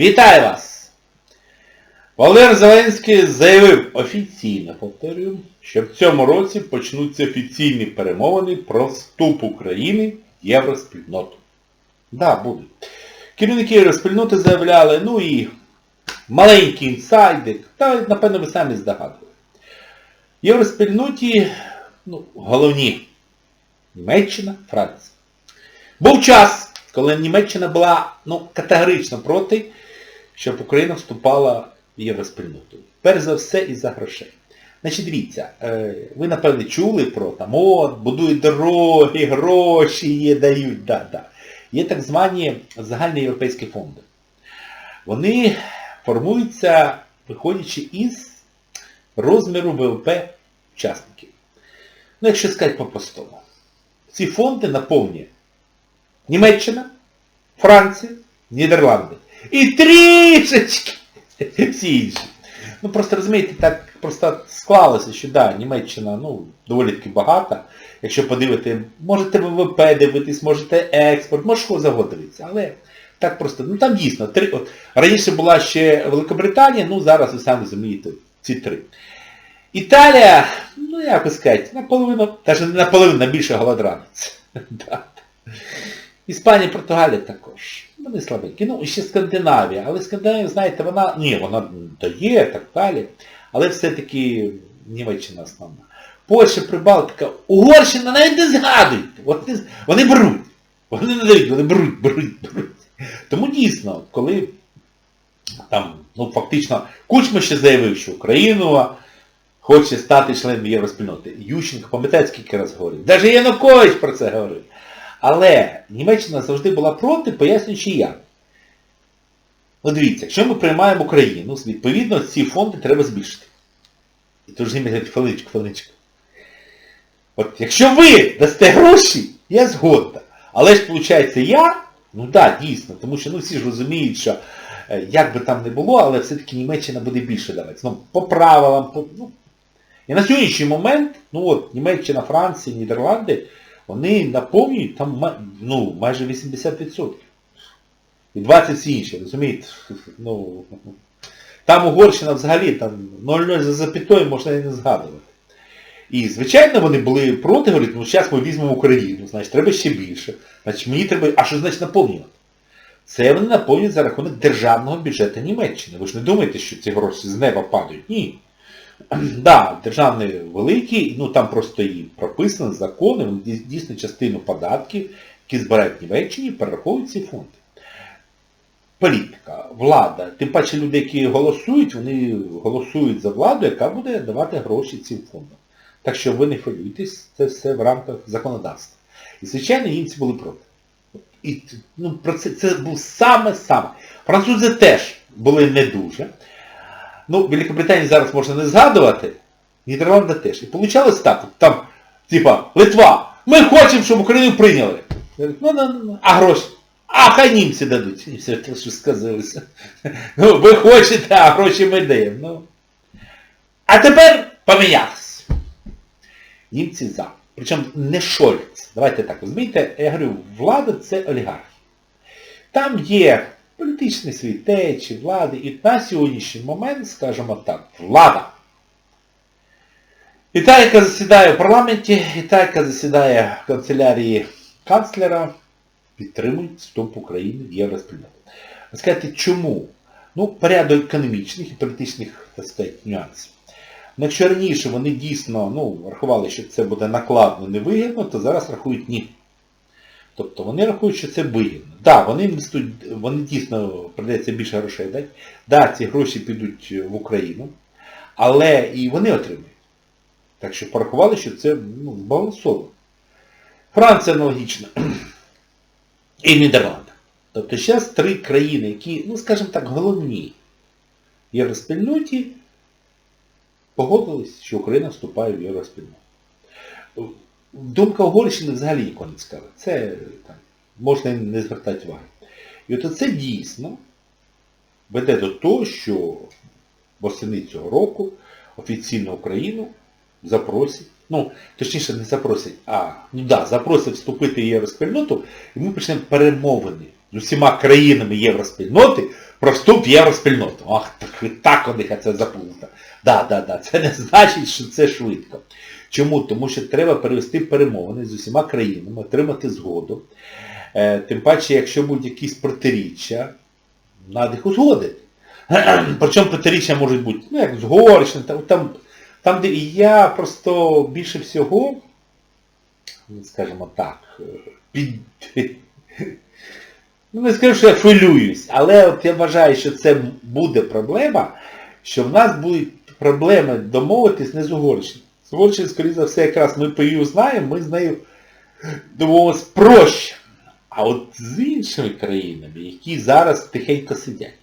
Вітаю вас! Володимир Зеленський заявив офіційно, повторюю, що в цьому році почнуться офіційні перемовини про вступ України в євроспільноту. Да, будуть. Керівники євроспільноти заявляли, ну і маленький інсайдик, та напевно ви самі здогадували. Євроспільноті ну, головні Німеччина, Франція. Був час, коли Німеччина була ну, категорично проти, щоб Україна вступала в євроспільноту. Перш за все із-за грошей. Значить, дивіться, е, ви напевне чули про там, от, будують дороги, гроші є, дають, да, да. Є так звані загальні європейські фонди. Вони формуються, виходячи із розміру ВВП учасників. Ну, якщо сказати по-простому. Ці фонди наповнює Німеччина, Франція, Нідерланди. І трішечки всі інші. Ну просто розумієте, так просто склалося, що да, Німеччина ну, доволі таки багата. Якщо подивити, можете ВВП дивитись, можете експорт, може що завгодно. Але так просто, ну там дійсно, три, от, раніше була ще Великобританія, ну зараз ви самі розумієте ці три. Італія, ну як би сказати, наполовину, навіть не наполовину, на більше голодранець. Іспанія, Португалія також. Вони слабенькі. Ну, ще Скандинавія. Але Скандинавія, знаєте, вона... Ні, вона дає, так далі. Але все-таки Німеччина основна. Польща, Прибалтика, Угорщина навіть не згадують. От не... Вони беруть. Вони не дають, вони беруть, беруть, беруть. Тому дійсно, коли там, ну фактично, Кучма ще заявив, що Україна хоче стати членом євроспільноти. Ющенко, пам'ятаєте, скільки раз говорив. Навіть Янукович про це говорив. Але Німеччина завжди була проти, пояснюючи як. Ну дивіться, якщо ми приймаємо Україну, відповідно ці фонди треба збільшити. І тут ж ними говорять, хвилиночку, хвилиночку. От якщо ви дасте гроші, я згодна. Але ж виходить я, ну так, да, дійсно, тому що ну, всі ж розуміють, що е, як би там не було, але все-таки Німеччина буде більше давати. Ну, по правилам, по, ну. І на сьогоднішній момент, ну от, Німеччина, Франція, Нідерланди, вони наповнюють там ну, майже 80%. І 20 всі інші, розумієте? Ну, там Угорщина взагалі там 0,0 за запятою можна і не згадувати. І, звичайно, вони були проти, говорять, ну зараз ми візьмемо Україну, значить треба ще більше. Значить мені треба... А що значить наповнювати? Це вони наповнюють за рахунок державного бюджету Німеччини. Ви ж не думаєте, що ці гроші з неба падають? Ні. Да, державний великий, ну там просто і прописано закони, дійсно частину податків, які збирають Німеччині, перераховують ці фонди. Політика, влада, тим паче люди, які голосують, вони голосують за владу, яка буде давати гроші цим фондам. Так що ви не хвилюйтесь, це все в рамках законодавства. І, звичайно, німці були проти. І ну, про це, це був саме-саме. Французи теж були не дуже. Ну, Великобританії зараз можна не згадувати, Нідерланди теж. І вийшло так, там, типа, Литва, ми хочемо, щоб Україну прийняли. Ну, ну, ну, а гроші? А хай німці дадуть. І все те, що сказалося. Ну, ви хочете, а гроші ми даємо. Ну. А тепер помінялось. Німці за. Причому не Шольц. Давайте так, розумієте, я говорю, влада це олігархи. Там є політичні свої течі, влади. І на сьогоднішній момент, скажімо так, влада. І та, яка засідає в парламенті, і та, яка засідає в канцелярії канцлера, підтримують вступ України в євроспільноту. Скажете, чому? Ну, порядок економічних і політичних, так сказати, нюансів. Ну, якщо раніше вони дійсно ну, рахували, що це буде накладно невигідно, то зараз рахують ні. Тобто вони рахують, що це вигідно. Так, да, вони вони дійсно придеться більше грошей дати. Да, ці гроші підуть в Україну, але і вони отримують. Так що порахували, що це ну, збалансовано. Франція аналогічна. І Нідерланди. Тобто зараз три країни, які, ну скажімо так, головні в євроспільноті, погодились, що Україна вступає в євроспільноту. Думка Угорщини взагалі нікого не цікава. Це там, можна не звертати уваги. І от це дійсно веде до того, що восени цього року офіційно Україну запросять, ну, точніше не запросять, а, ну да, запросять вступити в євроспільноту, і ми почнемо перемовини з усіма країнами євроспільноти про вступ в євроспільноту. Ах, так, так у них це заплута. Да, да, да. Це не значить, що це швидко. Чому? Тому що треба перевести перемовини з усіма країнами, отримати згоду. Е, тим паче, якщо будуть якісь протиріччя, треба їх узгодити. Причому протиріччя можуть бути, ну як з там, там, там, де я просто більше всього, скажімо так, під... Ну, не скажу, що я хвилююсь, але от я вважаю, що це буде проблема, що в нас будуть проблеми домовитись не з Угорщиною. Угорщиною, скоріше за все, якраз ми по її знаємо, ми з нею домовимося проще. А от з іншими країнами, які зараз тихенько сидять,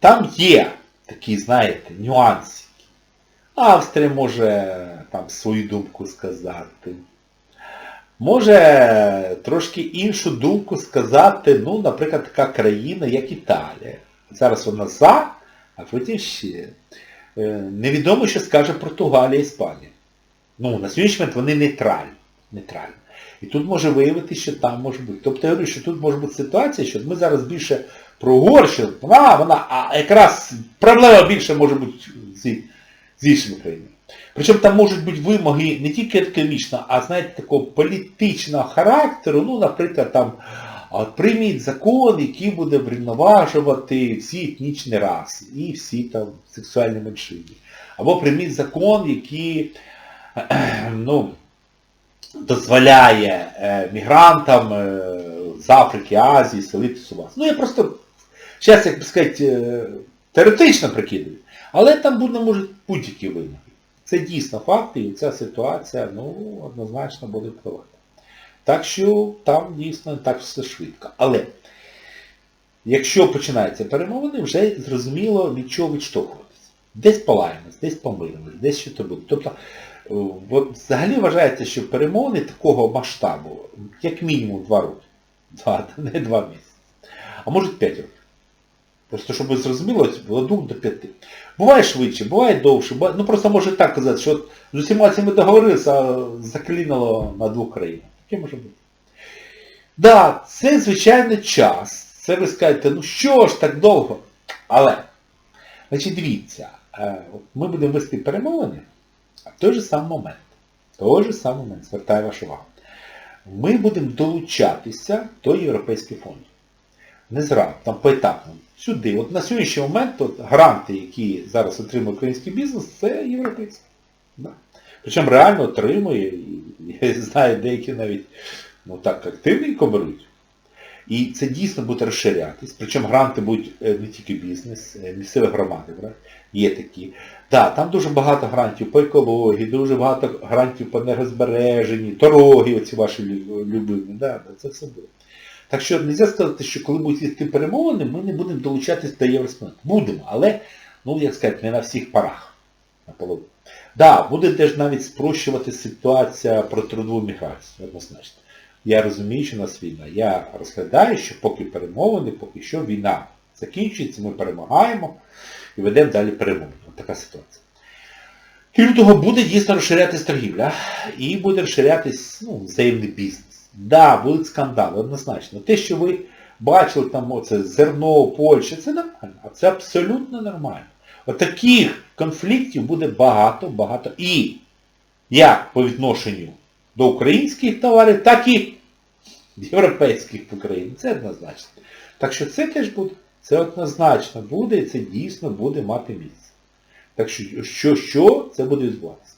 там є такі, знаєте, нюанси. Австрія може там свою думку сказати. Може трошки іншу думку сказати, ну, наприклад, така країна, як Італія. Зараз вона за, а потім ще. Е, Невідомо, що скаже Португалія і Іспанія. Ну, на сьогоднішній момент вони нейтральні. нейтральні. І тут може виявитися, що там може бути. Тобто я говорю, що тут може бути ситуація, що ми зараз більше про Угорщину, вона, вона, а якраз проблема більше може бути з, іншими країнами. Причому там можуть бути вимоги не тільки економічного, а знаєте, такого політичного характеру, ну, наприклад, там, от прийміть закон, який буде врівноважувати всі етнічні раси і всі там сексуальні меншини. Або прийміть закон, який, ну, дозволяє е, мігрантам е, з Африки, Азії селитися у вас. Ну я просто, зараз, як би сказати, е, теоретично прикидую, але там буде, можуть будь-які вимоги. Це дійсно факти, і ця ситуація, ну, однозначно буде впливати. Так що там дійсно не так все швидко. Але якщо починаються перемовини, вже зрозуміло від чого відштовхуватися. Десь палаємось, десь помиримось, десь що то буде. Тобто, от взагалі вважається, що перемовини такого масштабу, як мінімум два роки. Два, не два місяці. А може п'ять років. Просто щоб ви зрозуміли, було двох до п'яти. Буває швидше, буває довше, буває, ну просто може так казати, що от з усіма цими договорилися, а заклінило на двох країнах. Таке може бути. Да, це, звичайно, час. Це ви скажете, ну що ж так довго? Але, значить, дивіться, ми будемо вести перемовини, а в той же самий момент, той же самий момент, звертаю вашу увагу, ми будемо долучатися до європейських фондів. Не зразу, там поетапно. Сюди. От на сьогоднішній момент от, гранти, які зараз отримує український бізнес, це європейські. Да. Причому реально отримує, я знаю, деякі навіть ну так активненько беруть. І це дійсно буде розширятись. Причому гранти будуть не тільки бізнес, місцеві громади. Брати. Є такі. Да, там дуже багато грантів по екології, дуже багато грантів по енергозбереженні, дороги, оці ваші любимі. Да, це все буде. Так що не можна сказати, що коли будуть йти перемовини, ми не будемо долучатися до євроспільноти. Будемо, але, ну, як сказати, не на всіх парах. Наполовину. Да, буде теж навіть спрощувати ситуація про трудову міграцію, однозначно. Я розумію, що у нас війна. Я розглядаю, що поки перемовини, поки що війна закінчується, ми перемагаємо і ведемо далі перемовини. Така ситуація. Крім того, буде дійсно розширятись торгівля і буде розширятись ну, взаємний бізнес. Да, будуть скандали, однозначно. Те, що ви бачили там оце зерно, Польща, це нормально. Це абсолютно нормально. Отаких конфліктів буде багато, багато. І як по відношенню до українських товарів, так і європейських в. Це однозначно. Так що це теж буде. Це однозначно буде і це дійсно буде мати місце. Так що, що, що це буде відбуватися.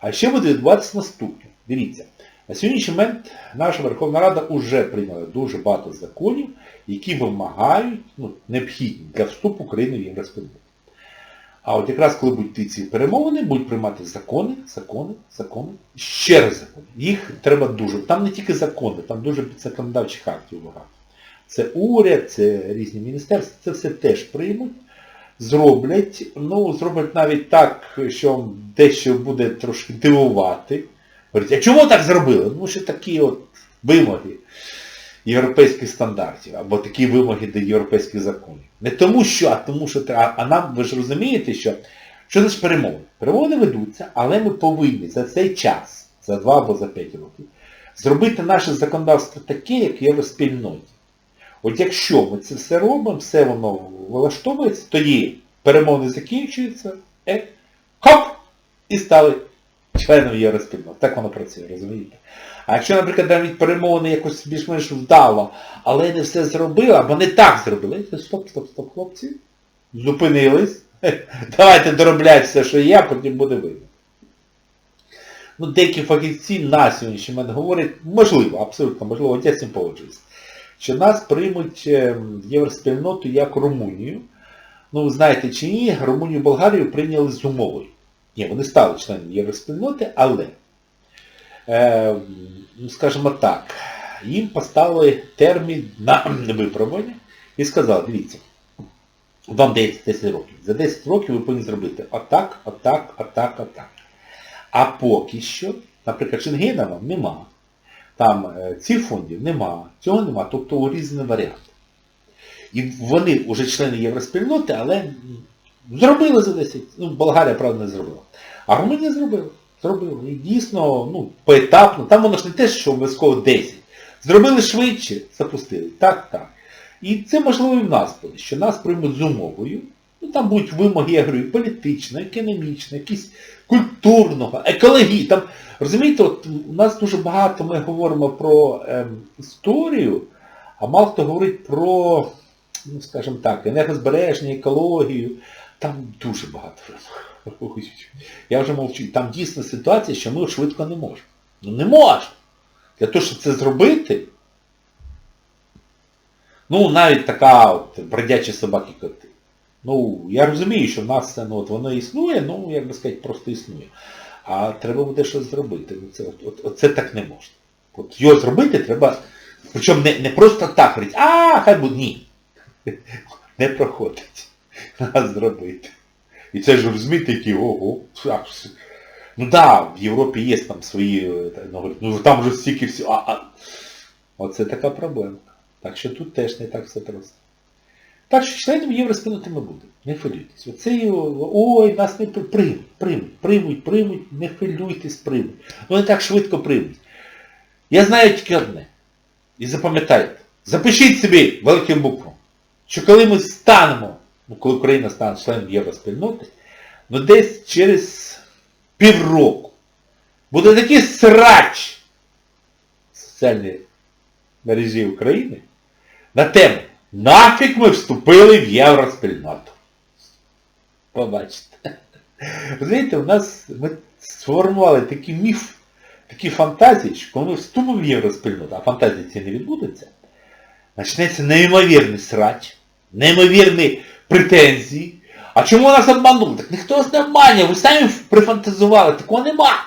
А ще буде відбуватися наступне. Дивіться. На сьогоднішній момент наша Верховна Рада вже прийняла дуже багато законів, які вимагають, ну, необхідні для вступу України в Євроспільноту. А от якраз коли будуть ці перемовини, будуть приймати закони, закони, закони, ще раз закони. Їх треба дуже. Там не тільки закони, там дуже законодавчих актів багато. Це уряд, це різні міністерства, це все теж приймуть, зроблять, ну, зроблять навіть так, що дещо буде трошки дивувати. Говорить, а чому так зробили? Тому що такі от вимоги європейських стандартів, або такі вимоги до європейських законів. Не тому що, а тому що а, а нам, ви ж розумієте, що що значить перемовини? Перемовини ведуться, але ми повинні за цей час, за два або за п'ять років, зробити наше законодавство таке, як в євроспільноті. От якщо ми це все робимо, все воно влаштовується, тоді перемовини закінчуються, е, хоп! І стали членом євроспільноти. Так воно працює, розумієте? А якщо, наприклад, навіть перемовини якось більш-менш вдало, але не все зробили, або не так зробили, то стоп, стоп, стоп, хлопці, зупинились, давайте доробляти все, що є, а потім буде видно. Ну, деякі фахівці на сьогоднішній момент говорять, можливо, абсолютно можливо, я з цим погоджуюсь, що нас приймуть е, в євроспільноту як Румунію. Ну, знаєте чи ні, Румунію і Болгарію прийняли з умовою. Ні, вони стали членами євроспільноти, але, скажімо так, їм поставили термін на випробування і сказали, дивіться, вам дається 10 років. За 10 років ви повинні зробити отак, отак, отак, отак. А поки що, наприклад, Шенгена вам нема. Там е, цих фондів нема, цього нема, тобто урізаний варіант. І вони вже члени євроспільноти, але зробили за 10. Ну, Болгарія, правда, не зробила. А Румунія зробила. Зробила. І дійсно, ну, поетапно, там воно ж не те, що обов'язково 10. Зробили швидше, запустили. Так, так. І це можливо і в нас буде, що нас приймуть з умовою. Ну там будуть вимоги, я говорю, і політичної, якісь культурного, екології. Там, розумієте, от у нас дуже багато ми говоримо про ем, історію, а мало хто говорить про, ну скажімо так, енергозбереження, екологію. Там дуже багато вимог. Я вже мовчу. Там дійсно ситуація, що ми швидко не можемо. Ну не можемо. Для того, щоб це зробити, ну навіть така от бродячі собаки коти. Ну, я розумію, що в нас це, ну, от воно існує, ну, як би сказати, просто існує. А треба буде щось зробити. Ну, це, от, от, от це так не можна. От його зробити треба, причому не, не просто так говорити, а, хай буде, ні. Не проходить. Треба зробити. І це ж розумієте, які, ого, ну да, в Європі є там свої, е, ну, ну там вже стільки всього, а, а. Оце така проблема. Так що тут теж не так все просто. Так що членом євроспільноти ми будемо. Не хвилюйтесь. Оце ой, нас не при- приймуть, приймуть, приймуть, приймуть, не хвилюйтесь, приймуть. Не так швидко приймуть. Я знаю тільки одне. І запам'ятайте. Запишіть собі великим буквом, що коли ми станемо, коли Україна стане членом євроспільноти, ну десь через півроку буде такий срач в мережі України на тему Нафіг ми вступили в євроспільноту. Побачите. Розумієте, у нас ми сформували такий міф, такі фантазії, що коли ми вступимо в євроспільноту, а фантазії ці не відбудуться, почнеться неймовірний срач, неймовірні претензії. А чому нас обманули? Так ніхто нас не обманює, ви самі прифантазували, такого нема.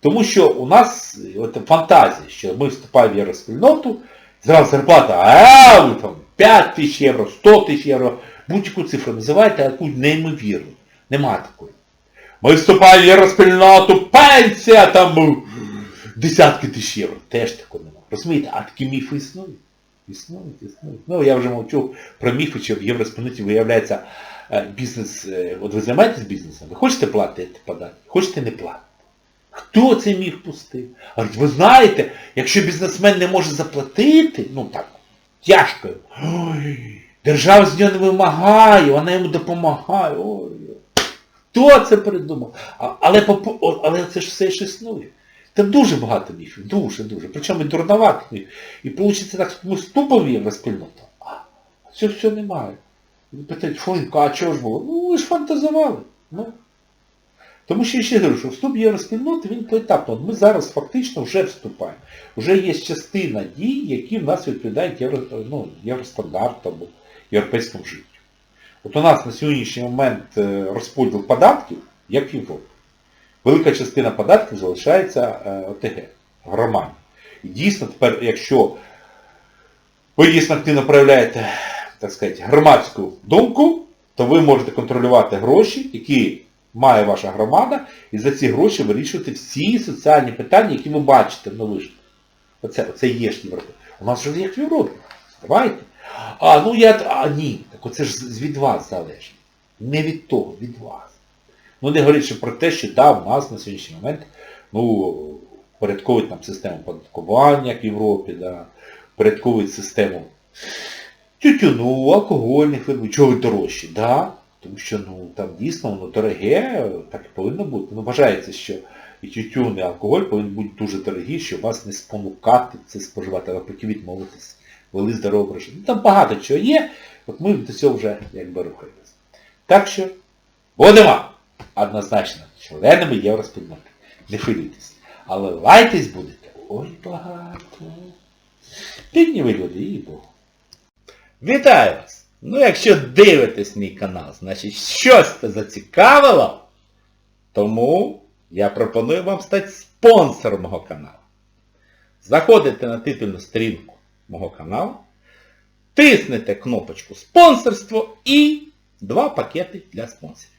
Тому що у нас от, фантазія, що ми вступаємо в євроспільноту, зразу зарплата, а ви там 5 тисяч євро, 100 тисяч євро, будь-яку цифру називайте, яку неймовірну. Нема такої. Ми вступаємо в євроспільноту, пенсія там ну, десятки тисяч євро. Теж такого нема. Розумієте, а такі міфи існують. Існують, існують. Ну, я вже мовчу про міфи, що в євроспільноті виявляється е, бізнес, е, от ви займаєтесь бізнесом, ви хочете платити податки, хочете не платити. Хто цей міг пустив? Говорить, ви знаєте, якщо бізнесмен не може заплатити, ну так, тяжко. Ой, держава з нього не вимагає, вона йому допомагає. Ой. Хто це придумав? Але, але це ж все ж існує. Там дуже багато міфів, дуже, дуже. Причому і дурноватих міфів. І виходить так, ми вступив в євроспільноту, а цього все немає. Питають, Фонько, а чого ж було? Ну, ви ж фантазували. Ну, тому що я ще говорю, що вступ євроспільноти, він поетапно. Ми зараз фактично вже вступаємо. Вже є частина дій, які в нас відповідають євро, ну, євростандарту або європейському життю. От у нас на сьогоднішній момент е, розподіл податків, як в Європі. Велика частина податків залишається е, ОТГ, громаді. І дійсно тепер, якщо ви дійсно активно проявляєте, так сказати, громадську думку, то ви можете контролювати гроші, які має ваша громада, і за ці гроші вирішувати всі соціальні питання, які ви бачите в новишках. Оце, оце є ж Європа. У нас вже як в Європі. Давайте. А, ну я... А ні. Так оце ж від вас залежить. Не від того, від вас. Ну не говорячи про те, що да, в нас на сьогоднішній момент ну, порядковують нам систему податкування, як в Європі, да, порядковують систему тютюну, алкогольних видів, чого дорожчі, да? Тому що ну, там дійсно воно дороге, так і повинно бути. Ну, вважається, що і тютюн, і алкоголь повинні бути дуже дорогі, щоб вас не спонукати це споживати, але потім відмовитись, вели здоровий. Ну, Там багато чого є, от ми до цього вже якби рухаємося. Так що будемо однозначно членами євроспільноти. Не хвилюйтесь. Але лайтесь будете ой багато. Бідні ви люди, і Богу. Вітаю вас! Ну якщо дивитесь мій канал, значить щось це зацікавило, тому я пропоную вам стати спонсором мого каналу. Заходите на титульну сторінку мого каналу, тиснете кнопочку спонсорство і два пакети для спонсорів.